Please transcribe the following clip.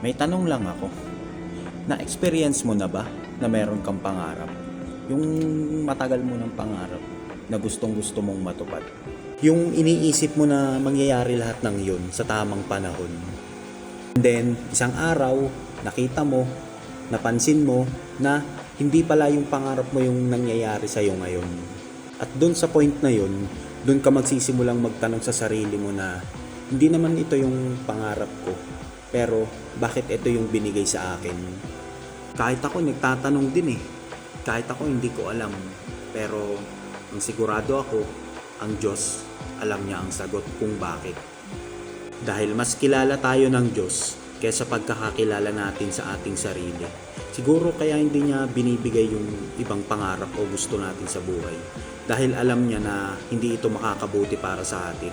May tanong lang ako. Na-experience mo na ba na meron kang pangarap? Yung matagal mo ng pangarap na gustong gusto mong matupad. Yung iniisip mo na mangyayari lahat ng yun sa tamang panahon. And then, isang araw, nakita mo, napansin mo na hindi pala yung pangarap mo yung nangyayari sa'yo ngayon. At dun sa point na yun, dun ka magsisimulang magtanong sa sarili mo na hindi naman ito yung pangarap ko. Pero bakit ito yung binigay sa akin? Kahit ako nagtatanong din eh. Kahit ako hindi ko alam. Pero ang sigurado ako, ang Diyos alam niya ang sagot kung bakit. Dahil mas kilala tayo ng Diyos kaysa pagkakakilala natin sa ating sarili. Siguro kaya hindi niya binibigay yung ibang pangarap o gusto natin sa buhay. Dahil alam niya na hindi ito makakabuti para sa atin.